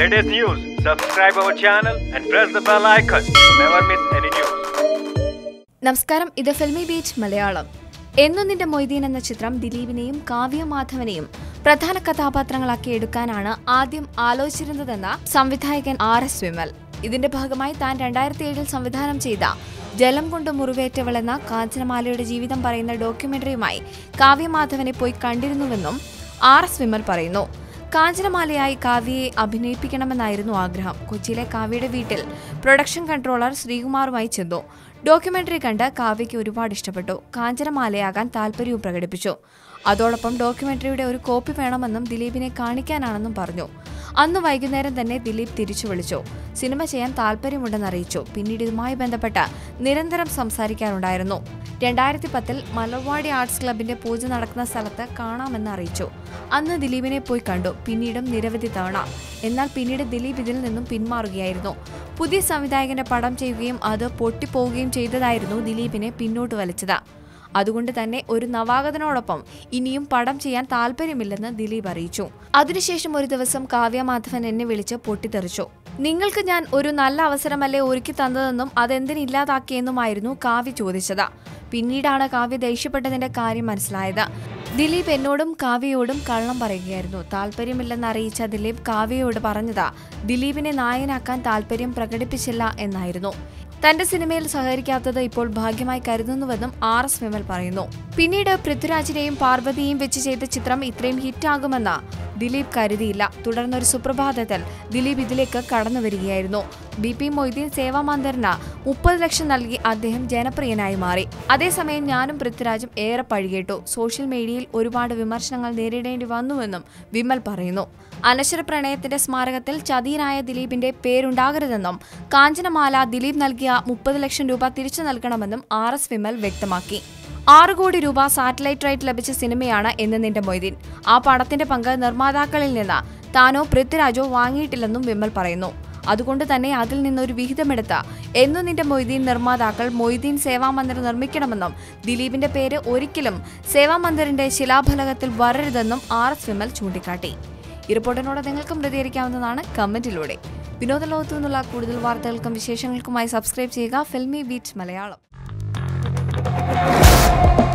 latest news, subscribe our channel and press the bell icon to never miss any news. നമസ്കാരം. ഇത് filmy beach Malayalam. എന്നും നിന്റെ മൊയ്തീൻ എന്ന ചിത്രം ദിലീപിനെയും കാവ്യ മാധവനെയും പ്രധാന കഥാപാത്രങ്ങളാക്കി എടുക്കാനാണ് ആദ്യം ആലോചിച്ചിരുന്നതെന്ന സംവിധായകൻ ആർ എസ് വിമൽ. ഇതിന്റെ ഭാഗമായി താൻ രണ്ടായിരത്തി ഏഴിൽ സംവിധാനം ചെയ്ത ജലം കൊണ്ട് മുറിവേറ്റവൾ എന്ന കാഞ്ചനമാലയുടെ ജീവിതം പറയുന്ന ഡോക്യുമെന്ററിയുമായി കാവ്യ മാധവനെ പോയി കണ്ടിരുന്നുവെന്നും ആർ എസ് വിമൽ പറയുന്നു. കാഞ്ചനമാലയായി കാവ്യയെ അഭിനയിപ്പിക്കണമെന്നായിരുന്നു ആഗ്രഹം. കൊച്ചിയിലെ കാവ്യയുടെ വീട്ടിൽ പ്രൊഡക്ഷൻ കൺട്രോളർ ശ്രീകുമാറുമായി ചെന്നു. ഡോക്യുമെന്ററി കണ്ട് കാവ്യയ്ക്ക് ഒരുപാട് ഇഷ്ടപ്പെട്ടു. കാഞ്ചനമാലയാകാൻ താല്പര്യവും പ്രകടിപ്പിച്ചു. അതോടൊപ്പം ഡോക്യുമെന്ററിയുടെ ഒരു കോപ്പി വേണമെന്നും ദിലീപിനെ കാണിക്കാനാണെന്നും പറഞ്ഞു. അന്ന് വൈകുന്നേരം തന്നെ ദിലീപ് തിരിച്ചു വിളിച്ചു. സിനിമ ചെയ്യാൻ താല്പര്യമുണ്ടെന്ന് അറിയിച്ചു പിന്നീട് ഇതുമായി ബന്ധപ്പെട്ട് നിരന്തരം സംസാരിക്കാറുണ്ടായിരുന്നു. രണ്ടായിരത്തി പത്തിൽ മലർവാടി ആർട്സ് ക്ലബിന്റെ പൂജ നടക്കുന്ന സ്ഥലത്ത് കാണാമെന്ന് അറിയിച്ചു. അന്ന് ദിലീപിനെ പോയി കണ്ടു. പിന്നീടും നിരവധി തവണ. എന്നാൽ പിന്നീട് ദിലീപ് ഇതിൽ നിന്നും പിന്മാറുകയായിരുന്നു. പുതിയ സംവിധായകന്റെ പടം ചെയ്യുകയും അത് പൊട്ടിപ്പോവുകയും ചെയ്തതായിരുന്നു ദിലീപിനെ പിന്നോട്ട് വലിച്ചത്. അതുകൊണ്ട് തന്നെ ഒരു നവാഗതനോടൊപ്പം ഇനിയും പടം ചെയ്യാൻ താല്പര്യമില്ലെന്ന് ദിലീപ് അറിയിച്ചു. അതിനുശേഷം ഒരു ദിവസം കാവ്യ മാധവൻ എന്നെ വിളിച്ച് പൊട്ടിത്തെറിച്ചു. നിങ്ങൾക്ക് ഞാൻ ഒരു നല്ല അവസരമല്ലേ ഒരുക്കി തന്നതെന്നും അതെന്തിനില്ലാതാക്കിയെന്നുമായിരുന്നു കാവ്യ ചോദിച്ചത്. പിന്നീടാണ് കാവ്യ ദേഷ്യപ്പെട്ടതിന്റെ കാര്യം മനസ്സിലായത്. ദിലീപ് എന്നോടും കാവ്യയോടും കള്ളം പറയുകയായിരുന്നു. താല്പര്യമില്ലെന്ന് അറിയിച്ച ദിലീപ് കാവ്യയോട് പറഞ്ഞത് ദിലീപിനെ നായകനാക്കാൻ താല്പര്യം പ്രകടിപ്പിച്ചില്ല എന്നായിരുന്നു. തന്റെ സിനിമയിൽ സഹകരിക്കാത്തത് ഇപ്പോൾ ഭാഗ്യമായി കരുതുന്നുവെന്നും ആർ എസ് വിമൽ പറയുന്നു. പിന്നീട് പൃഥ്വിരാജിനെയും പാർവതിയെയും വെച്ച് ചെയ്ത ചിത്രം ഇത്രയും ഹിറ്റാകുമെന്ന് ദിലീപ് കരുതിയില്ല. തുടർന്നൊരു സുപ്രഭാതത്തിൽ ദിലീപ് ഇതിലേക്ക് കടന്നു വരികയായിരുന്നു. ബി പി മൊയ്തീൻ സേവാമാന്തരന് മുപ്പത് ലക്ഷം നൽകി അദ്ദേഹം ജനപ്രിയനായി മാറി. അതേസമയം ഞാനും പൃഥ്വിരാജും ഏറെ പഴികേട്ടു. സോഷ്യൽ മീഡിയയിൽ ഒരുപാട് വിമർശനങ്ങൾ നേരിടേണ്ടി വന്നുവെന്നും വിമൽ പറയുന്നു. അനശ്വര പ്രണയത്തിന്റെ സ്മാരകത്തിൽ ചതിയനായ ദിലീപിന്റെ പേരുണ്ടാകരുതെന്നും കാഞ്ചനമാല ദിലീപ് നൽകിയ മുപ്പത് ലക്ഷം രൂപ തിരിച്ചു നൽകണമെന്നും ആർ എസ് വിമൽ വ്യക്തമാക്കി. ആറ് കോടി രൂപ സാറ്റലൈറ്റ് റൈറ്റ് ലഭിച്ച സിനിമയാണ് എന്ന് നിന്റെ മൊയ്തീൻ. ആ പടത്തിന്റെ പങ്ക് നിർമ്മാതാക്കളിൽ നിന്ന് താനോ പൃഥ്വിരാജോ വാങ്ങിയിട്ടില്ലെന്നും വിമൽ പറയുന്നു. അതുകൊണ്ട് തന്നെ അതിൽ നിന്നൊരു വിഹിതമെടുത്ത എന്നു നിന്റെ മൊയ്തീൻ നിർമ്മാതാക്കൾ മൊയ്തീൻ സേവാമന്ദിർ നിർമ്മിക്കണമെന്നും ദിലീപിന്റെ പേര് ഒരിക്കലും സേവാമന്ദിറിന്റെ ശിലാഫലകത്തിൽ വരരുതെന്നും ആർ എസ് വിമൽ ചൂണ്ടിക്കാട്ടി. ഈ റിപ്പോർട്ടിനോട് നിങ്ങൾക്കും പ്രതികരിക്കാവുന്നതാണ് കമന്റിലൂടെ. വിനോദ ലോകത്തു നിന്നുള്ള കൂടുതൽ വാർത്തകൾക്കും വിശേഷങ്ങൾക്കുമായി സബ്സ്ക്രൈബ് ചെയ്യുക Filmy Beat Malayalam. Thank you.